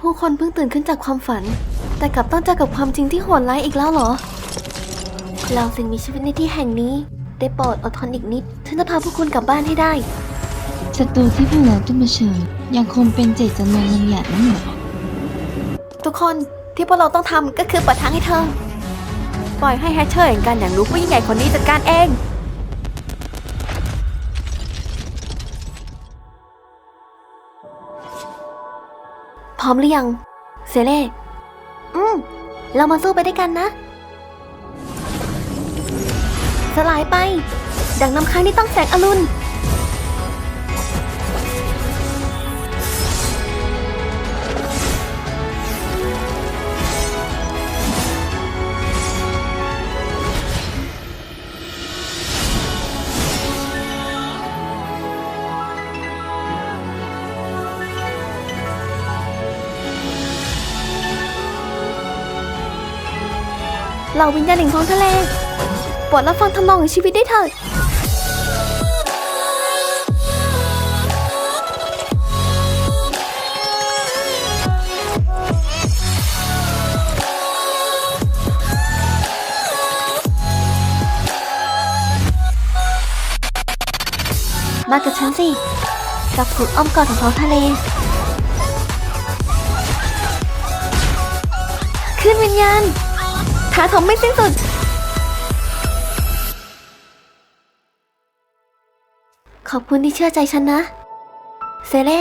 ผู้คนเพิ่งตื่นขึ้นจากความฝัน แต่กลับต้องเจอกับความจริงที่โหดร้ายอีกแล้วเหรอเราสิ่งมีชีวิตในที่แห่งนี้ ได้โปรดอดทนอีกนิด ฉันจะพาพวกคุณกลับบ้านให้ได้ศัตรูที่พวกเราต้องเผชิญยังคงเป็นเจตจำนงบางอย่างนั่นเหรอทุกคนที่พวกเราต้องทำก็คือเปิดทางให้เธอ ปล่อยให้แฮชเชอร์แห่งการอย่างรู้ผู้ยิ่งใหญ่คนนี้จัดการเอง ร้อมหรือยัง เซเล่อืม เรามาสู้ไปด้วยกันนะ สลายไป ดังน้ำค้างที่ต้องแสงอรุณ เหล่าวิญญาณแห่งท้องทะเลปรดรับฟังทำนองของชีวิตได้เถิดมากับฉันสิ กับขุดอ้อมกอดของท้องทะเล ขึ้นวิญญาณ ท้าทมไม่สิ้นสุด ขอบคุณที่เชื่อใจฉันนะ เซเล่